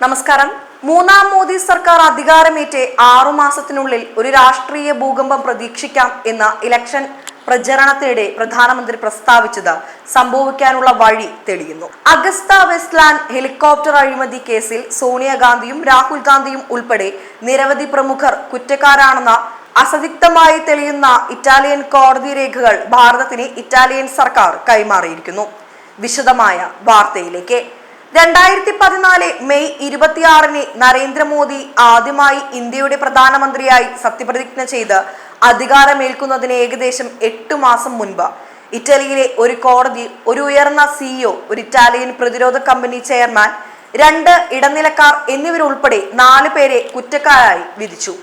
നമസ്കാരം. മൂന്നാം മോദി സർക്കാർ അധികാരമേറ്റ് ആറുമാസത്തിനുള്ളിൽ ഒരു രാഷ്ട്രീയ ഭൂകമ്പം പ്രതീക്ഷിക്കാം എന്ന ഇലക്ഷൻ പ്രചരണത്തിനിടെ പ്രധാനമന്ത്രി പ്രസ്താവിച്ചത് സംഭവിക്കാനുള്ള വഴി തെളിയുന്നു. അഗസ്ത വെസ്റ്റ്ലാൻഡ് ഹെലികോപ്റ്റർ അഴിമതി കേസിൽ സോണിയാഗാന്ധിയും രാഹുൽ ഗാന്ധിയും ഉൾപ്പെടെ നിരവധി പ്രമുഖർ കുറ്റക്കാരാണെന്ന അസതിക്തമായി തെളിയുന്ന ഇറ്റാലിയൻ കോടതി രേഖകൾ ഭാരതത്തിന് ഇറ്റാലിയൻ സർക്കാർ കൈമാറിയിരിക്കുന്നു. വിശദമായ വാർത്തയിലേക്ക്. രണ്ടായിരത്തി പതിനാല് മെയ് ഇരുപത്തിയാറിന് നരേന്ദ്രമോദി ആദ്യമായി ഇന്ത്യയുടെ പ്രധാനമന്ത്രിയായി സത്യപ്രതിജ്ഞ ചെയ്ത് അധികാരമേൽക്കുന്നതിന് ഏകദേശം എട്ടു മാസം മുൻപ്. ഇറ്റലിയിലെ ഒരു കോടതി ഒരു ഉയർന്ന സിഇഒ ഒരു ഇറ്റാലിയൻ പ്രതിരോധ കമ്പനി ചെയർമാൻ രണ്ട് ഇടനിലക്കാർ എന്നിവരുൾപ്പെടെ നാല് പേരെ കുറ്റക്കാരായി വിധിച്ചു.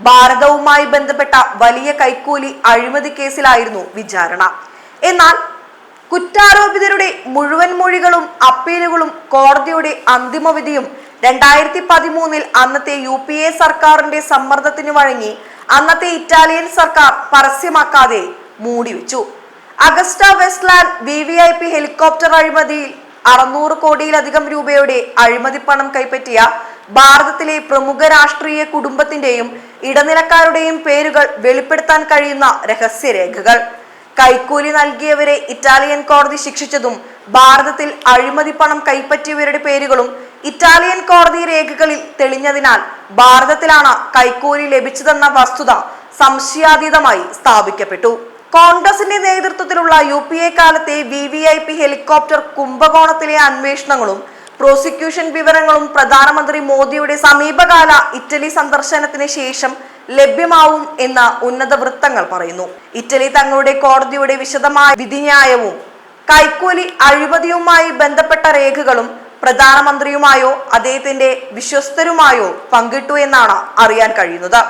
ഭാരതവുമായി ബന്ധപ്പെട്ട വലിയ കൈക്കൂലി അഴിമതി കേസിലായിരുന്നു വിചാരണ. എന്നാൽ കുറ്റാരോപിതരുടെ മുഴുവൻ മൊഴികളും അപ്പീലുകളും കോടതിയുടെ അന്തിമ വിധിയും രണ്ടായിരത്തി പതിമൂന്നിൽ അന്നത്തെ യു പി എ സർക്കാരിന്റെ സമ്മർദ്ദത്തിന് വഴങ്ങി അന്നത്തെ ഇറ്റാലിയൻ സർക്കാർ പരസ്യമാക്കാതെ മൂടിവെച്ചു. Agusta Westland V V I P helicopter അഴിമതിയിൽ അറുന്നൂറ് കോടിയിലധികം രൂപയുടെ അഴിമതി പണം കൈപ്പറ്റിയ ഭാരതത്തിലെ പ്രമുഖ രാഷ്ട്രീയ കുടുംബത്തിന്റെയും ഇടനിലക്കാരുടെയും പേരുകൾ വെളിപ്പെടുത്താൻ കഴിയുന്ന രഹസ്യരേഖകൾ. കൈക്കൂലി നൽകിയവരെ ഇറ്റാലിയൻ കോടതി ശിക്ഷിച്ചതും ഭാരതത്തിൽ അഴിമതി പണം കൈപ്പറ്റിയവരുടെ പേരുകളും ഇറ്റാലിയൻ കോടതി രേഖകളിൽ തെളിഞ്ഞതിനാൽ ഭാരതത്തിലാണ് കൈക്കൂലി ലഭിച്ചതെന്ന വസ്തുത സംശയാതീതമായി സ്ഥാപിക്കപ്പെട്ടു. കോൺഗ്രസിന്റെ നേതൃത്വത്തിലുള്ള യു പി എ കാലത്തെ V V I P helicopter കുംഭകോണത്തിലെ അന്വേഷണങ്ങളും പ്രോസിക്യൂഷൻ വിവരങ്ങളും പ്രധാനമന്ത്രി മോദിയുടെ സമീപകാല ഇറ്റലി സന്ദർശനത്തിന് ശേഷം ലഭ്യമാവും എന്ന് ഉന്നത വൃത്തങ്ങൾ പറയുന്നു. ഇറ്റലി തങ്ങളുടെ കോടതിയുടെ വിശദമായ വിധിന്യായവും കൈക്കൂലി അഴിമതിയുമായി ബന്ധപ്പെട്ട രേഖകളും പ്രധാനമന്ത്രിയുമായോ അദ്ദേഹത്തിന്റെ വിശ്വസ്തരുമായോ പങ്കിട്ടു എന്നാണ് അറിയാൻ കഴിയുന്നത്.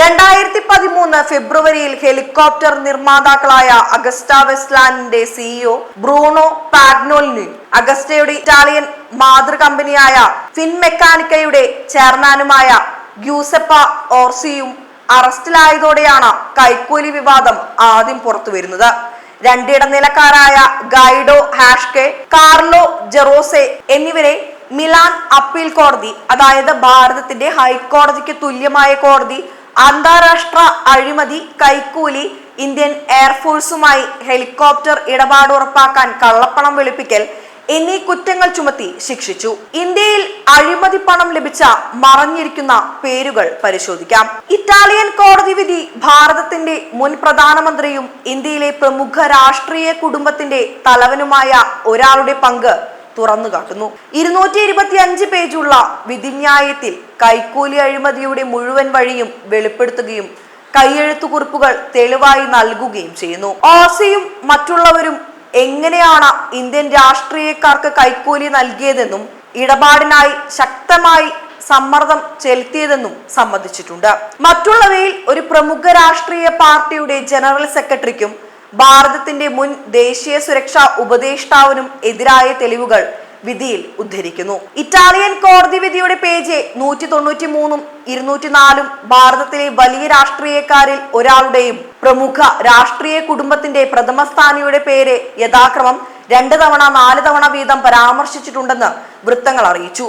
രണ്ടായിരത്തി പതിമൂന്ന് ഫെബ്രുവരിയിൽ ഹെലികോപ്റ്റർ നിർമ്മാതാക്കളായ അഗസ്റ്റ വെസ്റ്റ്ലാൻഡിന്റെ സിഇഒ ബ്രൂണോ പാഗ്നോലിന് അഗസ്റ്റയുടെ ഇറ്റാലിയൻ മാതൃ കമ്പനിയായ ഫിൻ മെക്കാനിക്കയുടെ ചെയർമാനുമായ ഗ്യൂസെപ്പ ഓർസിയും അറസ്റ്റിലായതോടെയാണ് കൈക്കൂലി വിവാദം ആദ്യം പുറത്തു വരുന്നത്. രണ്ടിടനിലക്കാരായ ഗൈഡോ ഹാഷ്കെ കാർലോ ജെറോസെ എന്നിവരെ മിലാൻ അപ്പീൽ കോടതി അതായത് ഭാരതത്തിന്റെ ഹൈക്കോടതിക്ക് തുല്യമായ കോടതി അന്താരാഷ്ട്ര അഴിമതി കൈക്കൂലി ഇന്ത്യൻ എയർഫോഴ്സുമായി ഹെലികോപ്റ്റർ ഇടപാട് ഉറപ്പാക്കാൻ കള്ളപ്പണം വെളുപ്പിക്കൽ എന്നീ കുറ്റങ്ങൾ ചുമത്തി ശിക്ഷിച്ചു. ഇന്ത്യയിൽ അഴിമതി പണം ലഭിച്ച മറഞ്ഞിരിക്കുന്ന പേരുകൾ പരിശോധിക്കാം. ഇറ്റാലിയൻ കോടതി വിധി ഭാരതത്തിന്റെ മുൻ പ്രധാനമന്ത്രിയും ഇന്ത്യയിലെ പ്രമുഖ രാഷ്ട്രീയ കുടുംബത്തിന്റെ തലവനുമായ ഒരാളുടെ പങ്ക് തുറന്നു കാട്ടുന്നു. ഇരുന്നൂറ്റി ഇരുപത്തി അഞ്ച് പേജുള്ള വിധിന്യായത്തിൽ കൈക്കൂലി അഴിമതിയുടെ മുഴുവൻ വഴിയും വെളിപ്പെടുത്തുകയും കൈയെഴുത്തുകുറിപ്പുകൾ തെളിവായി നൽകുകയും ചെയ്യുന്നു. ഓസിയും മറ്റുള്ളവരും എങ്ങനെയാണ് ഇന്ത്യൻ രാഷ്ട്രീയക്കാർക്ക് കൈക്കൂലി നൽകിയതെന്നും ഇടപാടിനായി ശക്തമായി സമ്മർദ്ദം ചെലുത്തിയതെന്നും സമ്മതിച്ചിട്ടുണ്ട്. മറ്റുള്ളവയിൽ ഒരു പ്രമുഖ രാഷ്ട്രീയ പാർട്ടിയുടെ ജനറൽ സെക്രട്ടറിക്കും ഭാരതത്തിന്റെ മുൻ ദേശീയ സുരക്ഷാ ഉപദേഷ്ടാവിനും എതിരായ തെളിവുകൾ വിധിയിൽ ഉദ്ധരിക്കുന്നു. ഇറ്റാലിയൻ കോടതി വിധിയുടെ പേജ് നൂറ്റി തൊണ്ണൂറ്റി മൂന്നും ഇരുന്നൂറ്റി നാലും ഭാരതത്തിലെ വലിയ രാഷ്ട്രീയക്കാരിൽ ഒരാളുടെയും പ്രമുഖ രാഷ്ട്രീയ കുടുംബത്തിന്റെ പ്രഥമ സ്ഥാനിയുടെ പേര് യഥാക്രമം രണ്ട് തവണ നാല് തവണ വീതം പരാമർശിച്ചിട്ടുണ്ടെന്ന് വൃത്തങ്ങൾ അറിയിച്ചു.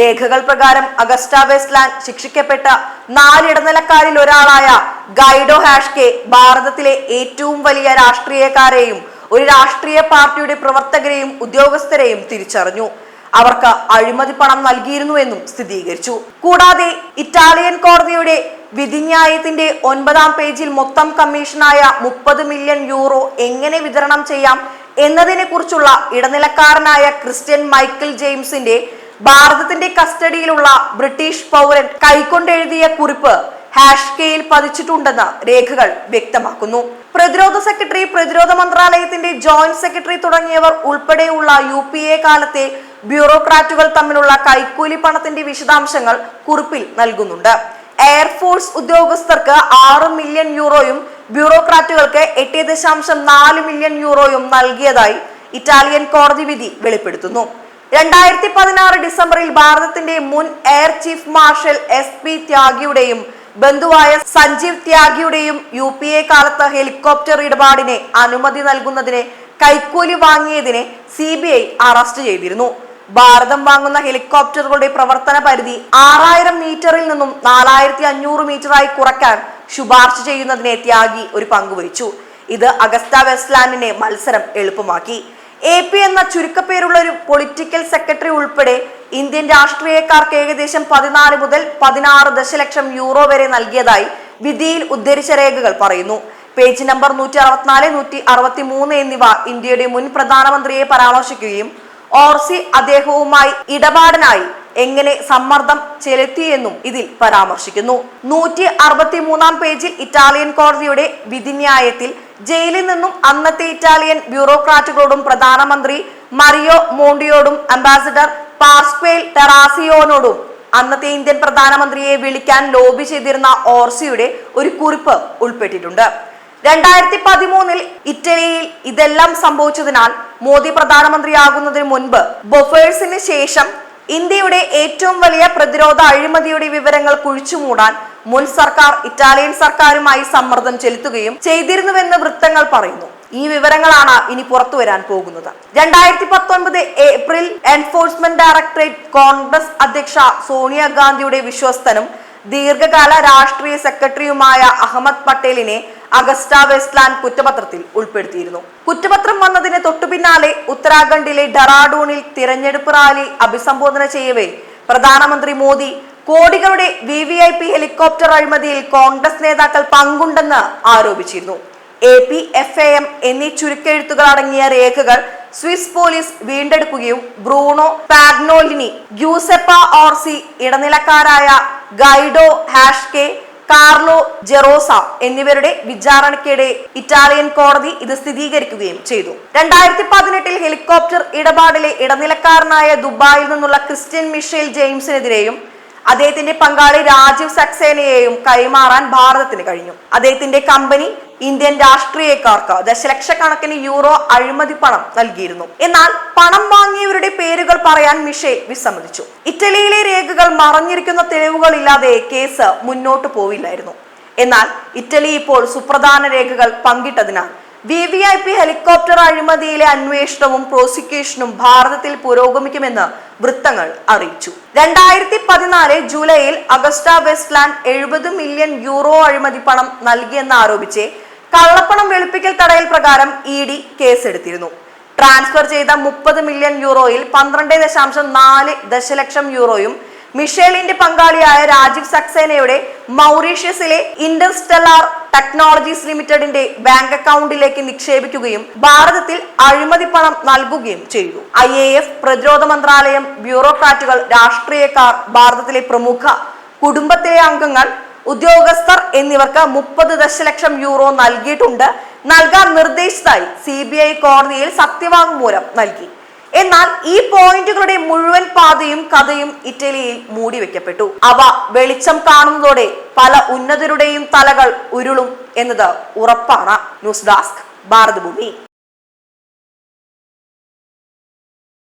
രേഖകൾ പ്രകാരം അഗസ്റ്റ വെസ്റ്റ്ലാൻഡ് ശിക്ഷിക്കപ്പെട്ട നാല് ഇടനിലക്കാരിൽ ഒരാളായ ഗൈഡോ ഹാഷ്കെ ഭാരതത്തിലെ ഏറ്റവും വലിയ രാഷ്ട്രീയക്കാരെയും ഒരു രാഷ്ട്രീയ പാർട്ടിയുടെ പ്രവർത്തകരെയും ഉദ്യോഗസ്ഥരെയും തിരിച്ചറിഞ്ഞു. അവർക്ക് അഴിമതി പണം നൽകിയിരുന്നുവെന്നും സ്ഥിരീകരിച്ചു. കൂടാതെ ഇറ്റാലിയൻ കോടതിയുടെ വിധിന്യായത്തിന്റെ ഒൻപതാം പേജിൽ മൊത്തം കമ്മീഷനായ മുപ്പത് മില്യൺ യൂറോ എങ്ങനെ വിതരണം ചെയ്യാം എന്നതിനെ കുറിച്ചുള്ള ഇടനിലക്കാരനായ ക്രിസ്ത്യൻ മൈക്കിൾ ജെയിംസിന്റെ ഭാരതത്തിന്റെ കസ്റ്റഡിയിലുള്ള ബ്രിട്ടീഷ് പൗരൻ കൈക്കൊണ്ടെഴുതിയ കുറിപ്പ് ഹാഷ്കെയിൽ പതിച്ചിട്ടുണ്ടെന്ന് രേഖകൾ വ്യക്തമാക്കുന്നു. പ്രതിരോധ സെക്രട്ടറി പ്രതിരോധ മന്ത്രാലയത്തിന്റെ ജോയിന്റ് സെക്രട്ടറി തുടങ്ങിയവർ ഉൾപ്പെടെയുള്ള യു പി എ കാലത്തെ ബ്യൂറോക്രാറ്റുകൾ തമ്മിലുള്ള കൈക്കൂലി പണത്തിന്റെ വിശദാംശങ്ങൾ കുറിപ്പിൽ നൽകുന്നുണ്ട്. എയർഫോഴ്സ് ഉദ്യോഗസ്ഥർക്ക് ആറ് മില്യൺ യൂറോയും ബ്യൂറോക്രാറ്റുകൾക്ക് എട്ട് ദശാംശം നാല് മില്യൺ യൂറോയും നൽകിയതായി ഇറ്റാലിയൻ കോടതി വിധി വെളിപ്പെടുത്തുന്നു. രണ്ടായിരത്തി പതിനാറ് ഡിസംബറിൽ ഭാരതത്തിന്റെ മുൻ air chief marshal S P ത്യാഗിയുടെയും ബന്ധുവായ സഞ്ജീവ് ത്യാഗിയുടെയും യു പി എ കാലത്ത് ഹെലികോപ്റ്റർ ഇടപാടിനെ അനുമതി നൽകുന്നതിന് കൈക്കൂലി വാങ്ങിയതിനെ സി ബി ഐ അറസ്റ്റ് ചെയ്തിരുന്നു. ഭാരതം വാങ്ങുന്ന ഹെലികോപ്റ്ററുകളുടെ പ്രവർത്തന പരിധി ആറായിരം മീറ്ററിൽ നിന്നും നാലായിരത്തി അഞ്ഞൂറ് മീറ്ററായി കുറയ്ക്കാൻ ശുപാർശ ചെയ്യുന്നതിനെ ത്യാഗി ഒരു പങ്കുവഹിച്ചു ഇത് അഗസ്റ്റ വെസ്റ്റ്ലാൻഡിനെ മത്സരം എളുപ്പമാക്കി. എ പി എന്ന ചുരുക്കപ്പേരുള്ള ഒരു പൊളിറ്റിക്കൽ സെക്രട്ടറി ഉൾപ്പെടെ ഇന്ത്യൻ രാഷ്ട്രീയക്കാർക്ക് ഏകദേശം പതിനാല് മുതൽ പതിനാറ് ദശലക്ഷം യൂറോ വരെ നൽകിയതായി വിധിയിൽ ഉദ്ധരിച്ച രേഖകൾ പറയുന്നു. പേജ് നമ്പർ നൂറ്റി അറുപത്തിനാല് നൂറ്റി അറുപത്തി മൂന്ന് എന്നിവ ഇന്ത്യയുടെ മുൻ പ്രധാനമന്ത്രിയെ പരാമർശിക്കുകയും ഓർസി അദ്ദേഹവുമായി ഇടപാടിനായി എങ്ങനെ സമ്മർദ്ദം ചെലുത്തിയെന്നും ഇതിൽ പരാമർശിക്കുന്നു. നൂറ്റി അറുപത്തി മൂന്നാം പേജിൽ ഇറ്റാലിയൻ കോടതിയുടെ വിധിന്യായത്തിൽ ജയിലിൽ നിന്നും അന്നത്തെ ഇറ്റാലിയൻ ബ്യൂറോക്രാറ്റുകളോടും പ്രധാനമന്ത്രി മറിയോ മോണ്ടിയോടും അംബാസിഡർ പാർസ്പേൽ ടെറാസിയോനോടും അന്നത്തെ ഇന്ത്യൻ പ്രധാനമന്ത്രിയെ വിളിക്കാൻ ലോബി ചെയ്തിരുന്ന ഓർസിയുടെ ഒരു കുറിപ്പ് ഉൾപ്പെട്ടിട്ടുണ്ട്. രണ്ടായിരത്തി പതിമൂന്നിൽ ഇറ്റലിയിൽ ഇതെല്ലാം സംഭവിച്ചതിനാൽ മോദി പ്രധാനമന്ത്രിയാകുന്നതിന് മുൻപ് ബൊഫേഴ്സിന് ശേഷം ഇന്ത്യയുടെ ഏറ്റവും വലിയ പ്രതിരോധ അഴിമതിയുടെ വിവരങ്ങൾ കുഴിച്ചുമൂടാൻ മുൻ സർക്കാർ ഇറ്റാലിയൻ സർക്കാരുമായി സമ്മർദ്ദം ചെലുത്തുകയും ചെയ്തിരുന്നുവെന്ന് വൃത്തങ്ങൾ പറയുന്നു. ഈ വിവരങ്ങളാണ് ഇനി പുറത്തു വരാൻ പോകുന്നത്. രണ്ടായിരത്തി പത്തൊൻപത് ഏപ്രിൽ എൻഫോഴ്സ്മെന്റ് ഡയറക്ടറേറ്റ് കോൺഗ്രസ് അധ്യക്ഷ സോണിയാഗാന്ധിയുടെ വിശ്വസ്തനും ദീർഘകാല രാഷ്ട്രീയ സെക്രട്ടറിയുമായ അഹമ്മദ് പട്ടേലിനെ അഗസ്റ്റ വെസ്റ്റ്ലാൻഡ് കുറ്റപത്രത്തിൽ ഉൾപ്പെടുത്തിയിരുന്നു. കുറ്റപത്രം വന്നതിന് തൊട്ടുപിന്നാലെ ഉത്തരാഖണ്ഡിലെ ഡറാഡൂണിൽ തിരഞ്ഞെടുപ്പ് റാലി അഭിസംബോധന ചെയ്യവേ പ്രധാനമന്ത്രി മോദി കോടികളുടെ V V I P helicopter അഴിമതിയിൽ കോൺഗ്രസ് നേതാക്കൾ പങ്കുണ്ടെന്ന് ആരോപിച്ചിരുന്നു. A P F A M എന്നീ ചുരുക്കെഴുത്തുകൾ അടങ്ങിയ രേഖകൾ സ്വിസ് പോലീസ് വീണ്ടെടുക്കുകയും ബ്രൂണോ പാഗ്നോലിനി ഗ്യൂസെപ്പ ഓർസി ഇടനിലക്കാരായ ഗൈഡോ ഹാഷ്കെ കാർലോ ജെറോസ എന്നിവരുടെ വിചാരണയ്ക്കിടെ ഇറ്റാലിയൻ കോടതി ഇത് സ്ഥിരീകരിക്കുകയും ചെയ്തു. രണ്ടായിരത്തി പതിനെട്ടിൽ ഹെലികോപ്റ്റർ ഇടപാടിലെ ഇടനിലക്കാരനായ ദുബായിൽ നിന്നുള്ള ക്രിസ്ത്യൻ മിഷേൽ ജെയിംസിനെതിരെയും അദ്ദേഹത്തിന്റെ പങ്കാളി രാജീവ് സക്സേനയെയും കൈമാറാൻ ഭാരതത്തിന് കഴിഞ്ഞു. അദ്ദേഹത്തിന്റെ കമ്പനി ഇന്ത്യൻ രാഷ്ട്രീയക്കാർക്ക് ദശലക്ഷക്കണക്കിന് യൂറോ അഴിമതി പണം നൽകിയിരുന്നു. എന്നാൽ പണം വാങ്ങിയവരുടെ പേരുകൾ പറയാൻ മിഷെ വിസമ്മതിച്ചു. ഇറ്റലിയിലെ രേഖകൾ മറഞ്ഞിരിക്കുന്ന തെളിവുകളില്ലാതെ കേസ് മുന്നോട്ട് പോവില്ലായിരുന്നു എന്നാൽ ഇറ്റലി ഇപ്പോൾ സുപ്രധാന രേഖകൾ പങ്കിട്ടതിനാൽ V V I P helicopter അഴിമതിയിലെ അന്വേഷണവും പ്രോസിക്യൂഷനും ഭാരതത്തിൽ പുരോഗമിക്കുമെന്ന് വൃത്തങ്ങൾ അറിയിച്ചു. രണ്ടായിരത്തി പതിനാല് ജൂലൈയിൽ അഗസ്റ്റ വെസ്റ്റ്ലാൻഡ് എഴുപത് മില്യൺ യൂറോ അഴിമതി പണം നൽകിയെന്ന് ആരോപിച്ച് കള്ളപ്പണം വെളുപ്പിക്കൽ തടയൽ പ്രകാരം ഇ ഡി കേസെടുത്തിരുന്നു. ട്രാൻസ്ഫർ ചെയ്ത മുപ്പത് മില്യൺ യൂറോയിൽ പന്ത്രണ്ട് ദശാംശം നാല് ദശലക്ഷം യൂറോയും മിഷേലിന്റെ പങ്കാളിയായ രാജീവ് സക്സേനയുടെ മൗറീഷ്യസിലെ ഇന്റർസ്റ്റെല്ലാർ ടെക്നോളജീസ് ലിമിറ്റഡിന്റെ ബാങ്ക് അക്കൗണ്ടിലേക്ക് നിക്ഷേപിക്കുകയും ഭാരതത്തിൽ അഴിമതി പണം നൽകുകയും ചെയ്തു. ഐ എ എഫ് പ്രതിരോധ മന്ത്രാലയം ബ്യൂറോക്രാറ്റുകൾ രാഷ്ട്രീയക്കാർ ഭാരതത്തിലെ പ്രമുഖ കുടുംബത്തിലെ അംഗങ്ങൾ ഉദ്യോഗസ്ഥർ എന്നിവർക്ക് മുപ്പത് ദശലക്ഷം യൂറോ നൽകിയിട്ടുണ്ട്. നൽകാൻ നിർദ്ദേശിച്ചതായി സി ബി ഐ കോടതിയിൽ സത്യവാങ്മൂലം നൽകി. എന്നാൽ ഈ പോയിന്റുകളുടെ മുഴുവൻ പാതയും കഥയും ഇറ്റലിയിൽ മൂടി മൂടിവെക്കപ്പെട്ടു അവ വെളിച്ചം കാണുന്നതോടെ പല ഉന്നതരുടെയും തലകൾ ഉരുളും എന്നത് ഉറപ്പാണ്. News desk Bharatbhoomi.